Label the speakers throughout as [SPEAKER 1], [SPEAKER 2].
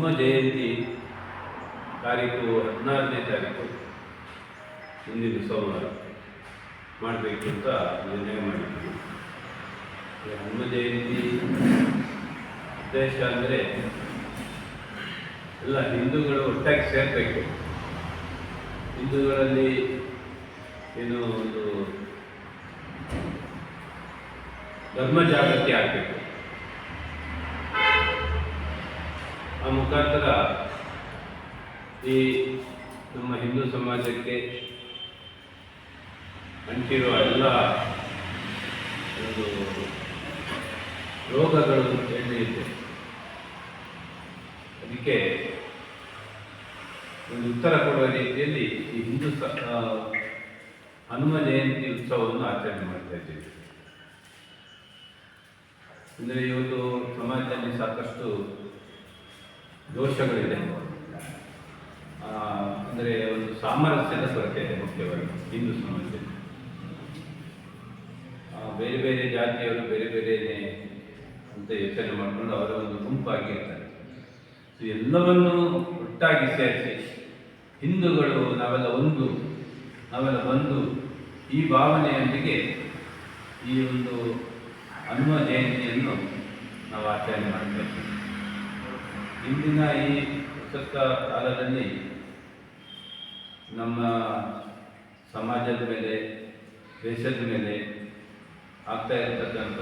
[SPEAKER 1] ಹನುಮ ಜಯಂತಿ ತಾರೀಕು ಹದಿನಾರನೇ ತಾರೀಕು ಮುಂದಿನ ಸೋಮವಾರ ಮಾಡಬೇಕು ಅಂತ ನಿರ್ಣಯ ಮಾಡಿದ್ವಿ ಹನುಮ ಜಯಂತಿ ಉದ್ದೇಶ ಅಂದರೆ ಎಲ್ಲ ಹಿಂದೂಗಳು ಒಟ್ಟಾಗಿ ಸೇರಬೇಕು. ಹಿಂದೂಗಳಲ್ಲಿ ಏನು ಒಂದು ಧರ್ಮ ಜಾಗೃತಿ ಆಗಬೇಕು. ಆ ಮುಖಾಂತರ ಈ ನಮ್ಮ ಹಿಂದೂ ಸಮಾಜಕ್ಕೆ ಅಂಟಿರುವ ಎಲ್ಲ ಒಂದು ರೋಗಗಳು ಎಣ್ಣೆಯಿದೆ ಅದಕ್ಕೆ ಒಂದು ಉತ್ತರ ಕೊಡುವ ರೀತಿಯಲ್ಲಿ ಈ ಹಿಂದೂ ಹನುಮ ಜಯಂತಿ ಉತ್ಸವವನ್ನು ಆಚರಣೆ ಮಾಡ್ತಾ ಇದ್ದೀವಿ. ಅಂದರೆ ಇವತ್ತು ಸಮಾಜದಲ್ಲಿ ಸಾಕಷ್ಟು ದೋಷಗಳಿದೆ. ಅಂದರೆ ಒಂದು ಸಾಮರಸ್ಯದ ಕೊರತೆ ಇದೆ ಮುಖ್ಯವಾಗಿ ಹಿಂದೂ ಸಮಾಜದಲ್ಲಿ. ಬೇರೆ ಬೇರೆ ಜಾತಿಯವರು ಬೇರೆ ಬೇರೆ ಅಂತ ಯೋಚನೆ ಮಾಡಿಕೊಂಡು ಅವರ ಒಂದು ಗುಂಪಾಗಿರ್ತಾರೆ. ಸೊ ಎಲ್ಲವನ್ನೂ ಒಟ್ಟಾಗಿ ಸೇರಿಸಿ ಹಿಂದೂಗಳು ನಾವೆಲ್ಲ ಒಂದು ನಾವೆಲ್ಲ ಒಂದು ಈ ಭಾವನೆಯೊಂದಿಗೆ ಈ ಒಂದು ಹನುಮ ಜಯಂತಿಯನ್ನು ನಾವು ಆಚರಣೆ ಮಾಡ್ತಾ ಇದ್ದೀವಿ. ಇಂದಿನ ಈ ಪ್ರಸಕ್ತ ಕಾಲದಲ್ಲಿ ನಮ್ಮ ಸಮಾಜದ ಮೇಲೆ, ದೇಶದ ಮೇಲೆ ಆಗ್ತಾ ಇರತಕ್ಕಂಥ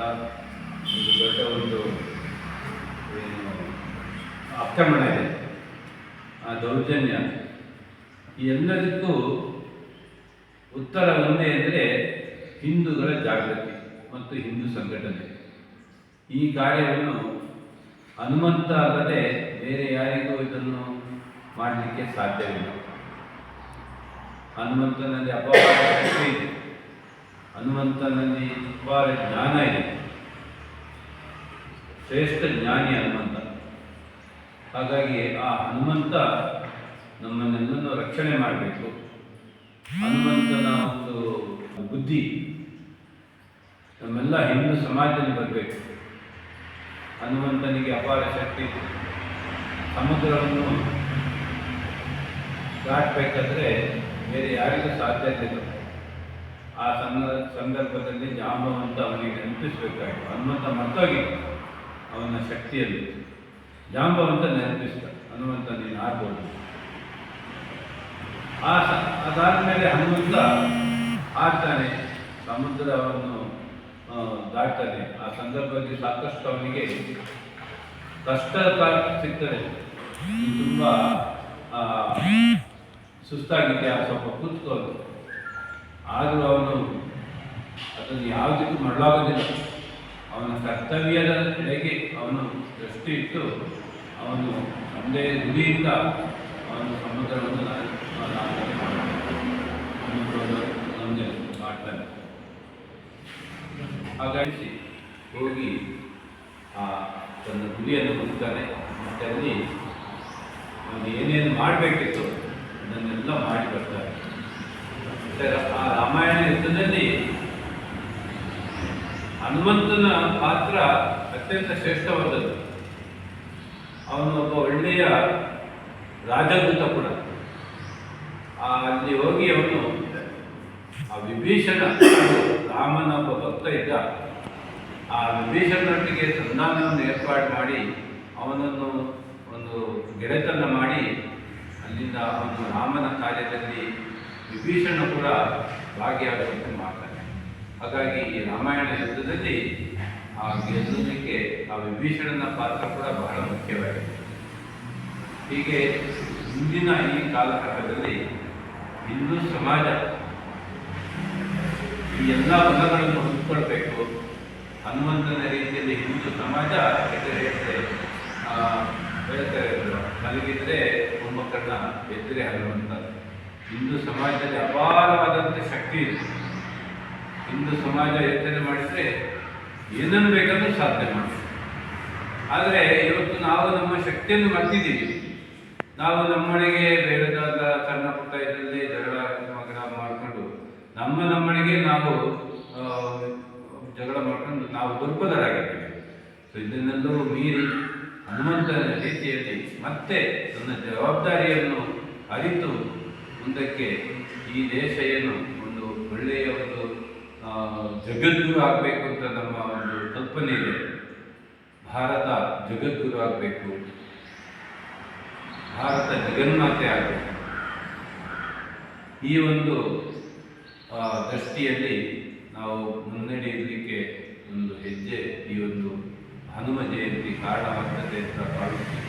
[SPEAKER 1] ಒಂದು ದೊಡ್ಡ ಒಂದು ಏನು ಆಕ್ರಮಣ ಇದೆ. ಆ ದೌರ್ಜನ್ಯ ಎಲ್ಲದಕ್ಕೂ ಉತ್ತರ ಒಂದೇ ಅಂದರೆ ಹಿಂದೂಗಳ ಜಾಗೃತಿ ಮತ್ತು ಹಿಂದೂ ಸಂಘಟನೆ. ಈ ಕಾರ್ಯವನ್ನು ಹನುಮಂತ ಅಲ್ಲದೆ ಬೇರೆ ಯಾರಿಗೂ ಇದನ್ನು ಮಾಡಲಿಕ್ಕೆ ಸಾಧ್ಯವಿಲ್ಲ. ಹನುಮಂತನಲ್ಲಿ ಅಪಾರ ಶಕ್ತಿ ಇದೆ. ಹನುಮಂತನಲ್ಲಿ ಅಪಾರ ಜ್ಞಾನ ಇದೆ. ಶ್ರೇಷ್ಠ ಜ್ಞಾನಿ ಹನುಮಂತ. ಹಾಗಾಗಿ ಆ ಹನುಮಂತ ನಮ್ಮನ್ನೆಲ್ಲನ್ನು ರಕ್ಷಣೆ ಮಾಡಬೇಕು. ಹನುಮಂತನ ಒಂದು ಬುದ್ಧಿ ನಮ್ಮೆಲ್ಲ ಹಿಂದೂ ಸಮಾಜದಲ್ಲಿ ಬರಬೇಕು. ಹನುಮಂತನಿಗೆ ಅಪಾರ ಶಕ್ತಿ. ಸಮುದ್ರವನ್ನು ದಾಟಬೇಕಾದ್ರೆ ಬೇರೆ ಯಾರಿಗೂ ಸಾಧ್ಯತೆ ಇಲ್ಲ. ಆ ಸಂದ, ಸಂದರ್ಭದಲ್ಲಿ ಜಾಂಬವಂತ ಅವನಿಗೆ ನೆನಪಿಸಬೇಕಾಯಿತು. ಹನುಮಂತ ಮರ್ತೋಗಿತ್ತು ಅವನ ಶಕ್ತಿಯಲ್ಲಿ. ಜಾಂಬವಂತ ನೆನಪಿಸ್ತ ಹನುಮಂತ ನೀನು ಆಗ್ಬೋದು ಆ ಸ, ಅದಾದಮೇಲೆ ಹನುಮಂತ ಆಗ್ತಾನೆ ಸಮುದ್ರವನ್ನು ದಾಟ್ತಾನೆ. ಆ ಸಂದರ್ಭದಲ್ಲಿ ಸಾಕಷ್ಟು ಅವನಿಗೆ ಕಷ್ಟ ಸಿಗ್ತದೆ. ತುಂಬ ಆ, ಸುಸ್ತಾಗಿದ್ಯಾ? ಸ್ವಲ್ಪ ಕೂತ್ಕೊಂಡು ಆದರೂ ಅವನು ಅದನ್ನು ಯಾವುದಕ್ಕೂ ಮಾಡಲಾಗೋದಿಲ್ಲ ಅವನ ಕರ್ತವ್ಯದ ಕಡೆಗೆ ಅವನು ದೃಷ್ಟಿ ಇಟ್ಟು ಅವನು ಒಂದೇ ಗುರಿಯಿಂದ ಅವನು ಸಮುದ್ರವನ್ನು. ನಮಗೆ ಮಾಡ್ತಾನೆ ಹಾಗಾಗಿ ಹೋಗಿ ಆ ತನ್ನ ಗುರಿಯನ್ನು ಹೋಗ್ತಾನೆ ಮತ್ತೆ ಅಲ್ಲಿ ಅವನು ಏನೇನು ಮಾಡಬೇಕಿತ್ತು ಅದನ್ನೆಲ್ಲ ಮಾಡಿ ಬರ್ತಾರೆ ಆ ರಾಮಾಯಣ ಯುದ್ಧದಲ್ಲಿ ಹನುಮಂತನ ಪಾತ್ರ ಅತ್ಯಂತ ಶ್ರೇಷ್ಠವಾದದ್ದು. ಅವನು ಒಬ್ಬ ಒಳ್ಳೆಯ ರಾಜದೂತ ಕೂಡ. ಅಲ್ಲಿ ಹೋಗಿ ಅವನು ಆ ವಿಭೀಷಣ ರಾಮನ ಒಬ್ಬ ಭಕ್ತ ಇದ್ದ. ಆ ವಿಭೀಷಣನೊಟ್ಟಿಗೆ ಸಂಧಾನವನ್ನು ಏರ್ಪಾಡು ಮಾಡಿ ಅವನನ್ನು ಒಂದು ಗೆಳೆತನ ಮಾಡಿ ಅಲ್ಲಿಂದ ಒಂದು ರಾಮನ ಕಾರ್ಯದಲ್ಲಿ ವಿಭೀಷಣ ಕೂಡ ಭಾಗಿಯಾಗುವಂತೆ ಮಾಡ್ತಾನೆ ಹಾಗಾಗಿ ಈ ರಾಮಾಯಣ ಯುದ್ಧದಲ್ಲಿ ಆ ಗೆಲ್ಲುವುದಕ್ಕೆ ಆ ವಿಭೀಷಣನ ಪಾತ್ರ ಕೂಡ ಬಹಳ ಮುಖ್ಯವಾಗಿದೆ. ಹೀಗೆ ಇಂದಿನ ಈ ಕಾಲಘಟ್ಟದಲ್ಲಿ ಹಿಂದೂ ಸಮಾಜ ಈ ಎಲ್ಲ ಬಲಗಳನ್ನು ಹೊಂದ್ಕೊಳ್ಬೇಕು ಹನುಮಂತನ ರೀತಿಯಲ್ಲಿ ಹಿಂದೂ ಸಮಾಜ ಹೇಳ್ತಾರೆ ಮಲಗಿದ್ರೆ ಮೊಮ್ಮಕ್ಕಳನ್ನ ಎದುರೇ ಹನುಮಂತ ಹಿಂದೂ ಸಮಾಜದಲ್ಲಿ ಅಪಾರವಾದಂಥ ಶಕ್ತಿ ಇದೆ. ಹಿಂದೂ ಸಮಾಜ ಯೋಚನೆ ಮಾಡಿದರೆ ಏನನ್ನು ಬೇಕಾದರೂ ಸಾಧ್ಯ ಮಾಡಿ ಆದರೆ ಇವತ್ತು ನಾವು ನಮ್ಮ ಶಕ್ತಿಯನ್ನು ಮರ್ತಿದ್ದೀವಿ. ನಾವು ನಮ್ಮನೆಗೆ ಬೇರೆದಾದ ಸಣ್ಣ ಪುಟ್ಟ ಇದರಲ್ಲಿ ಜಗಳ ಮಗಳ ಮಾಡಿಕೊಂಡು ನಮ್ಮ ನಮ್ಮನೆಗೆ ನಾವು ಜಗಳ ಮಾಡ್ಕೊಂಡು ನಾವು ದುರ್ಬಲರಾಗಿದ್ದೀವಿ. ಸೊ ಇದನ್ನೆಲ್ಲವೂ ಮೀರಿ ಹನುಮಂತನ ರೀತಿಯಲ್ಲಿ ಮತ್ತೆ ತನ್ನ ಜವಾಬ್ದಾರಿಯನ್ನು ಅರಿತು ಮುಂದಕ್ಕೆ ಈ ದೇಶ ಏನು ಒಂದು ಒಳ್ಳೆಯ ಒಂದು ಜಗದ್ಗುರು ಆಗಬೇಕು ಅಂತ ನಮ್ಮ ಒಂದು ಕಲ್ಪನೆ ಇದೆ. ಭಾರತ ಜಗದ್ಗುರು ಆಗಬೇಕು. ಭಾರತ ಜಗನ್ಮಾತೆ ಆಗಬೇಕು. ಈ ಒಂದು ದೃಷ್ಟಿಯಲ್ಲಿ ನಾವು ಮುನ್ನಡೆಯಲಿಕ್ಕೆ ಒಂದು ಹೆಜ್ಜೆ ಈ ಒಂದು ಹನುಮ ಜಯಂತಿ ಕಾರಣವಾಗ್ತದೆ ಅಂತ ಭಾವಿಸಿ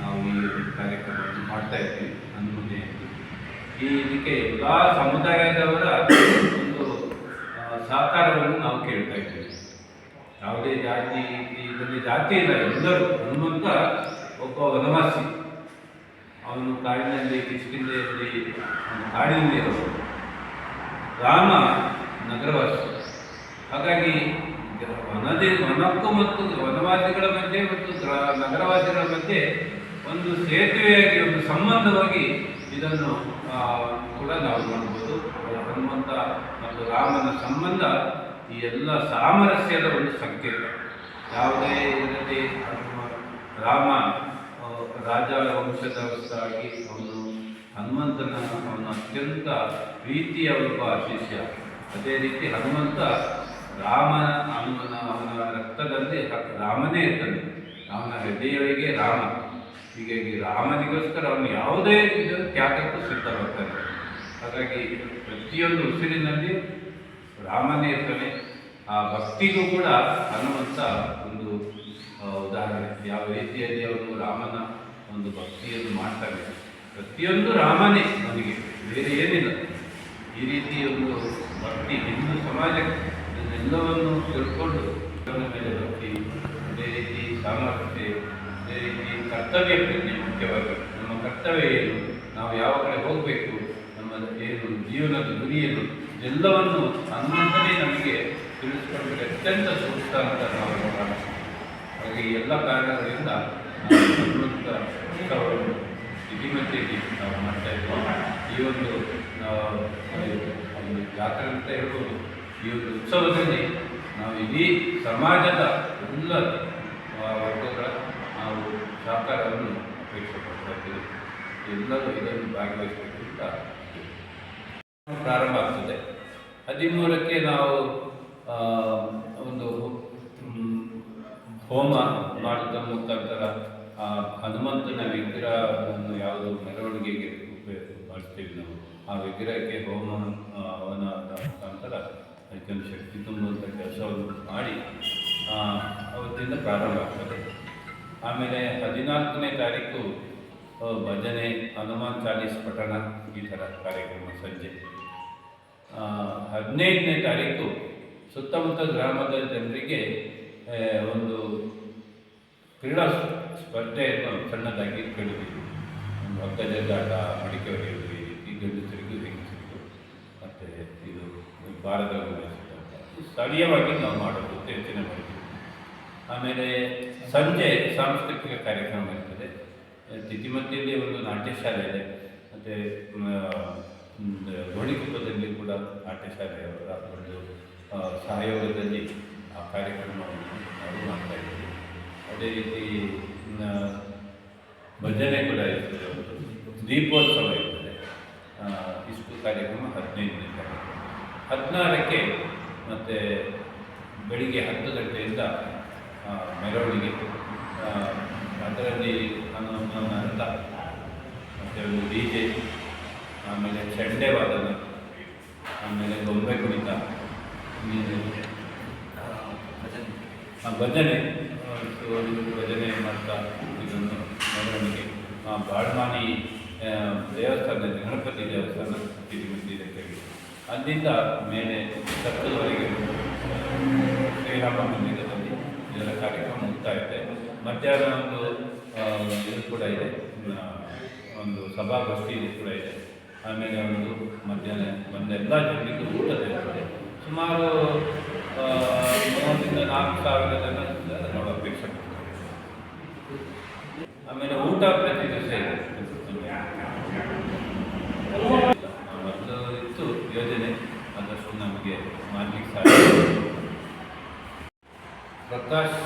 [SPEAKER 1] ನಾವು ಈ ಕಾರ್ಯಕ್ರಮವನ್ನು ಮಾಡ್ತಾ ಇದ್ವಿ ಹನುಮ ಜಯಂತಿ ಈ ಇದಕ್ಕೆ ಎಲ್ಲ ಸಮುದಾಯದವರ ಒಂದು ಸಹಕಾರವನ್ನು ನಾವು ಕೇಳ್ತಾ ಇದ್ದೀವಿ. ಯಾವುದೇ ಜಾತಿ ಇದರಲ್ಲಿ ಜಾತಿ ಇಲ್ಲ, ಎಲ್ಲರೂ ಹನುಮಂತ ಒಬ್ಬ ವನವಾಸಿ. ಅವನು ಕಾಡಿನಲ್ಲಿ ಕಿಷ್ಕಿಂದೆಯಲ್ಲಿ ಅವನು ಕಾಡಿನಲ್ಲಿ ಇರೋದು ರಾಮ ನಗರವಾಸಿ. ಹಾಗಾಗಿ ವನದೇ ವನಕ್ಕೂ ಮತ್ತು ವನವಾಸಿಗಳ ಮಧ್ಯೆ ಮತ್ತು ಗ್ರಾ- ನಗರವಾಸಿಗಳ ಮಧ್ಯೆ ಒಂದು ಸೇತುವೆಯಾಗಿ ಒಂದು ಸಂಬಂಧವಾಗಿ ಇದನ್ನು ಕೂಡ ನಾವು ನೋಡ್ಬೋದು. ಹನುಮಂತ ಮತ್ತು ರಾಮನ ಸಂಬಂಧ ಈ ಎಲ್ಲ ಸಾಮರಸ್ಯದ ಒಂದು ಸಂಕೇತ ಯಾವುದೇ ಇದರಲ್ಲಿ ರಾಮ ರಾಜ ಒಂದು ಅವನು ಹನುಮಂತನ ಅವನ ಅತ್ಯಂತ ಪ್ರೀತಿಯ ಒಬ್ಬ ಶಿಷ್ಯ ಅದೇ ರೀತಿ ಹನುಮಂತ ರಾಮನ ಅವನ ಅವನ ರಕ್ತದಲ್ಲಿ ರಾಮನೇ ಇರ್ತಾನೆ. ಅವನ ಹೃದಯವರಿಗೆ ರಾಮ. ಹೀಗಾಗಿ ರಾಮನಿಗೋಸ್ಕರ ಅವನು ಯಾವುದೇ ಇದನ್ನು ತ್ಯಾಗಕ್ಕೂ ಸಿದ್ಧವಾಗ್ತಾನೆ ಹಾಗಾಗಿ ಪ್ರತಿಯೊಂದು ಉಸಿರಿನಲ್ಲಿ ರಾಮನೇ ಇರ್ತಾನೆ. ಆ ಭಕ್ತಿಗೂ ಕೂಡ ಹನುಮಂತ ಒಂದು ಉದಾಹರಣೆ. ಯಾವ ರೀತಿಯಲ್ಲಿ ಅವನು ರಾಮನ ಒಂದು ಭಕ್ತಿಯನ್ನು ಮಾಡ್ತಾನೆ. ಪ್ರತಿಯೊಂದು ರಾಮನೇ ನನಗೆ ಬೇರೆ ಏನಿಲ್ಲ. ಈ ರೀತಿ ಒಂದು ಭಕ್ತಿ ಹಿಂದೂ ಸಮಾಜಕ್ಕೆ ಇದನ್ನೆಲ್ಲವನ್ನು ತಿಳ್ಕೊಂಡು ಮೇಲೆ ಭಕ್ತಿ ಅದೇ ರೀತಿ ಸಾಮರ್ಥ್ಯ, ಅದೇ ರೀತಿ ಕರ್ತವ್ಯ ಪ್ರಜ್ಞೆ ಮುಖ್ಯವಾಗಿ. ನಮ್ಮ ಕರ್ತವ್ಯ ಏನು? ನಾವು ಯಾವ ಕಡೆ ಹೋಗಬೇಕು? ನಮ್ಮ ಏನು ಜೀವನದ ಗುರಿ ಏನು? ಎಲ್ಲವನ್ನು ಹನುಮಂತನೇ ನಮಗೆ ತಿಳಿಸ್ಕೊಡ್ಬೇಕು ಅತ್ಯಂತ ಸೂಕ್ತ ಅಂತ ನಾವು ಹಾಗೆ ಈ ಎಲ್ಲ ಕಾರಣಗಳಿಂದ ಹನುಮಂತ ಅವರನ್ನು ಇತಿಮಧ್ಯೆಗೆ ನಾವು ಮಾಡ್ತಾ ಇದ್ದೀವಿ ಈ ಒಂದು ಜಾತ್ರೆ ಅಂತ ಹೇಳ್ಬೋದು. ಈ ಒಂದು ಉತ್ಸವದಲ್ಲಿ ನಾವು ಇಡೀ ಸಮಾಜದ ಎಲ್ಲ ವರ್ಗಗಳ ನಾವು ಸಹಕಾರವನ್ನು ಅಪೇಕ್ಷೆ ಪಡ್ತಾ ಇದ್ದೀವಿ. ಎಲ್ಲರೂ ಇದನ್ನು ಭಾಗವಹಿಸಬೇಕು ಅಂತ ಪ್ರಾರಂಭ ಆಗ್ತದೆ. ಹದಿಮೂರಕ್ಕೆ ನಾವು ಒಂದು ಹೋಮ ಮಾಡಿದ ಮುಖಾಂತರ ಹನುಮಂತನ ವಿಗ್ರಹವನ್ನು ಯಾವುದೋ ಮೆರವಣಿಗೆಗೆ ಉಪಯೋಗ ಮಾಡ್ತೀವಿ ನಾವು. ಆ ವಿಗ್ರಹಕ್ಕೆ ಹೋಮ ಅದಕ್ಕೊಂದು ಶಕ್ತಿ ತುಂಬುವಂಥ ಕೆಲಸವನ್ನು ಮಾಡಿ ಅವತ್ತಿಂದ ಪ್ರಾರಂಭ ಆಗ್ತದೆ. ಆಮೇಲೆ ಹದಿನಾಲ್ಕನೇ ತಾರೀಕು ಭಜನೆ, ಹನುಮಾನ್ ಚಾಲೀಸ್ ಪಠಣ, ಈ ಥರ ಕಾರ್ಯಕ್ರಮ ಸಂಜೆ. ಹದಿನೈದನೇ ತಾರೀಕು ಸುತ್ತಮುತ್ತ ಗ್ರಾಮದ ಜನರಿಗೆ ಒಂದು ಕ್ರೀಡಾ ಸ್ಪರ್ಧೆಯನ್ನು ಸಣ್ಣದಾಗಿ ಇಟ್ಕೊಂಡಿದ್ದೀವಿ ಒಂದು ಹಗ್ಗ ಜಗ್ಗಾಟ ಮಡಿಕೆ ಹೊಡೆಯುವುದು ಈ ಗಂಡು ಗಂಡಸರಿಗೂ ಇದು ಭಾರತ ಸ್ಥಳೀಯವಾಗಿ ನಾವು ಮಾಡೋದು ಹೆಚ್ಚಿನ ಮಾಡ್ತೀವಿ ಆಮೇಲೆ ಸಂಜೆ ಸಾಂಸ್ಕೃತಿಕ ಕಾರ್ಯಕ್ರಮ ಇರ್ತದೆ. ತಿಥಿಮತಿಯಲ್ಲಿ ಒಂದು ನಾಟ್ಯಶಾಲೆ ಇದೆ ಮತ್ತು ಗೋಣಿಕೊಪ್ಪದಲ್ಲಿ ಕೂಡ ನಾಟ್ಯ ಶಾಲೆಯವರ ಒಂದು ಸಹಯೋಗದಲ್ಲಿ ಆ ಕಾರ್ಯಕ್ರಮವನ್ನು ನಾವು ಮಾಡ್ತಾ ಇದ್ದೀವಿ. ಅದೇ ರೀತಿ ಭಜನೆ ಕೂಡ ಇರ್ತದೆ ಒಂದು. ದೀಪೋತ್ಸವ ಇರ್ತದೆ. ಇಷ್ಟು ಕಾರ್ಯಕ್ರಮ ಹದಿನೈದನೇ ತಾರೀಕು. ಹದಿನಾರಕ್ಕೆ ಮತ್ತು ಬೆಳಿಗ್ಗೆ ಹತ್ತು ಗಂಟೆಯಿಂದ ಮೆರವಣಿಗೆ. ಅದರಲ್ಲಿ ಹನುಮನ ಅರ್ಥ ಮತ್ತು ಒಂದು ಡಿ ಜೆ, ಆಮೇಲೆ ಚೆಂಡೆ ವಾದನ ಆಮೇಲೆ ಗೊಂಬೆ ಕುಣಿತ ಭಜನೆ. ಭಜನೆ. ಮಾಡ್ತಾ ಇದನ್ನು ಮೆರವಣಿಗೆ. ಬಾಳ್ಮಾನಿ ದೇವಸ್ಥಾನದಲ್ಲಿ ದೇವಸ್ಥಾನ ಗಣಪತಿ ದೇವಸ್ಥಾನ ತಿರುಮತಿ ಕೇಳಿ ಅಲ್ಲಿಂದ ಮೇಲೆ ಸತ್ತದವರೆಗೆ ಶ್ರೀರಾಮ ಮಂದಿರದಲ್ಲಿ ಇದರ ಕಾರ್ಯಕ್ರಮ ಮುಗ್ತಾ ಇದೆ. ಮಧ್ಯಾಹ್ನ ಒಂದು ಇದು ಕೂಡ ಇದೆ. ಒಂದು ಸಭಾಗೋಷ್ಠಿ ಇದು ಕೂಡ ಇದೆ. ಆಮೇಲೆ ಒಂದು ಮಧ್ಯಾಹ್ನ ಒಂದೆಲ್ಲ ಜನರಿಗೆ ಊಟದ ಸುಮಾರು ಮೂವತ್ತಿಂದ ನಾಲ್ಕು ಸಾವಿರ ಜನ ನೋಡೋ ಅಪೇಕ್ಷೆ ಆಮೇಲೆ ಊಟ ಪ್ರತಿ ದಿವಸ ಇದೆ. ಮಾಡಲಿಕ್ಕೆ ಸಾಧ್ಯ ಪ್ರಕಾಶ್